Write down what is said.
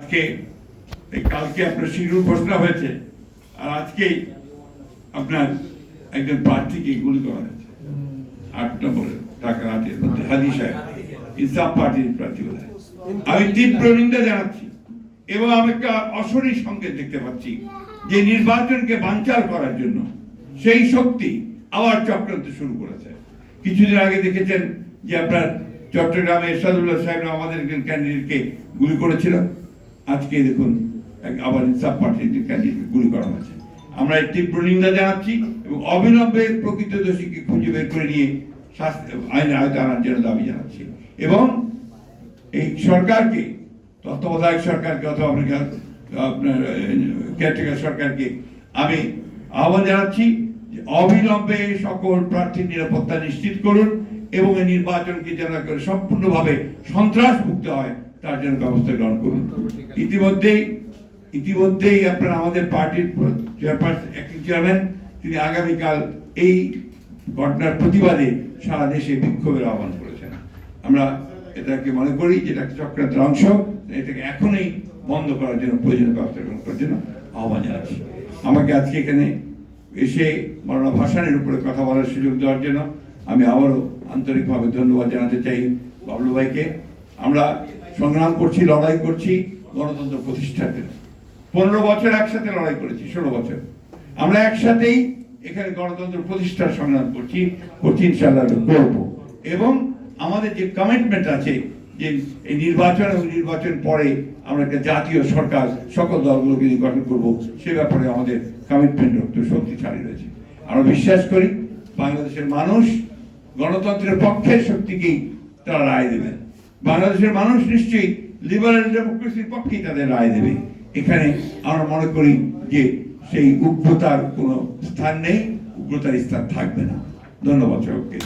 আজকে এই কালকে আপনার শিডিউল ঘোষণা হয়েছে, আর আজকেই আপনার একজন প্রার্থীকে গুলি করা হয়েছে। আট নম্বরে টাকা রাতের হাদি সাহেব, ইনসাফ পার্টির প্রার্থী বোধহয়। আমি তীব্র নিন্দা জানাচ্ছি এবং আমি একটা অশরী সংকেত দেখতে পাচ্ছি যে নির্বাচনকে বানচাল করার জন্য সেই শক্তি আবার চক্রান্ত শুরু করেছে। কিছুদিন আগে দেখেছেন যে আপনার চট্টগ্রামে এরশাদুল্লাহ সাহেব আমাদের ক্যান্ডিডেটকে গুলি করেছিল। আজকে দেখুন আবার ইনসাফ পার্টির ক্যান্ডিডেটকে গুলি করা হয়েছে। আমরা তীব্র নিন্দা জানাচ্ছি এবং অবিলম্বে প্রকৃত দোষীকে খুঁজে বের করে নিয়ে শাস্তি আইনের আয়তা আনার জন্য দাবি জানাচ্ছি। এবং এই সরকারকে, তত্ত্বাবধায়ক সরকারকে অথবা আপনার আপনার কেয়ারটেকার সরকারকে আমি আহ্বান জানাচ্ছি অবিলম্বে সকল প্রার্থীর নিরাপত্তা নিশ্চিত করুন। এবং এই নির্বাচনকে যেন করে সম্পূর্ণভাবে সন্ত্রাস মুক্ত হয়, তার জন্য ব্যবস্থা গ্রহণ করুন। ইতিমধ্যেই ইতিমধ্যেই আপনার আমাদের পার্টির চেয়ারপারসন অ্যাক্টিং চেয়ারম্যান তিনি আগামীকাল এই ঘটনার প্রতিবাদে সারা দেশে বিক্ষোভের আহ্বান করেছেন। আমরা এটাকে মনে করি যে এটা একটা চক্রান্তের অংশ, এটাকে এখনই বন্ধ করার জন্য, প্রয়োজনীয় ব্যবস্থা গ্রহণ করার জন্য আহ্বান জানাচ্ছি। আমাকে আজকে এখানে এসে মরণা ভাষণের উপরে কথা বলার সুযোগ দেওয়ার জন্য আমি আবারও আন্তরিকভাবে ধন্যবাদ জানাতে চাই বাবলু ভাইকে। আমরা সংগ্রাম করছি, লড়াই করছি গণতন্ত্র প্রতিষ্ঠার জন্য। পনেরো বছর একসাথে লড়াই করেছি, ষোলো বছর। আমরা একসাথেই এখানে গণতন্ত্র প্রতিষ্ঠার সংগ্রাম করছি করছি ইনশাল্লাহ এবং আমাদের যে কমিটমেন্ট আছে যে এই নির্বাচন এবং নির্বাচন পরে আমরা একটা জাতীয় সরকার, সকল দলগুলোকে নিয়ে গঠন করব, সে ব্যাপারে আমাদের কমিটমেন্ট শক্তিশালী রয়েছে। আমরা বিশ্বাস করি বাংলাদেশের মানুষ গণতন্ত্রের পক্ষের শক্তিকেই তারা রায় দেবেন বাংলাদেশের মানুষ নিশ্চয়ই লিবারেল ডেমোক্রেসির পক্ষেই তাদের রায় দেবে। এখানে আমরা মনে করি যে সেই উগ্রতার কোনো স্থান নেই, উগ্রতার স্থান থাকবে না। ধন্যবাদ সকলকে।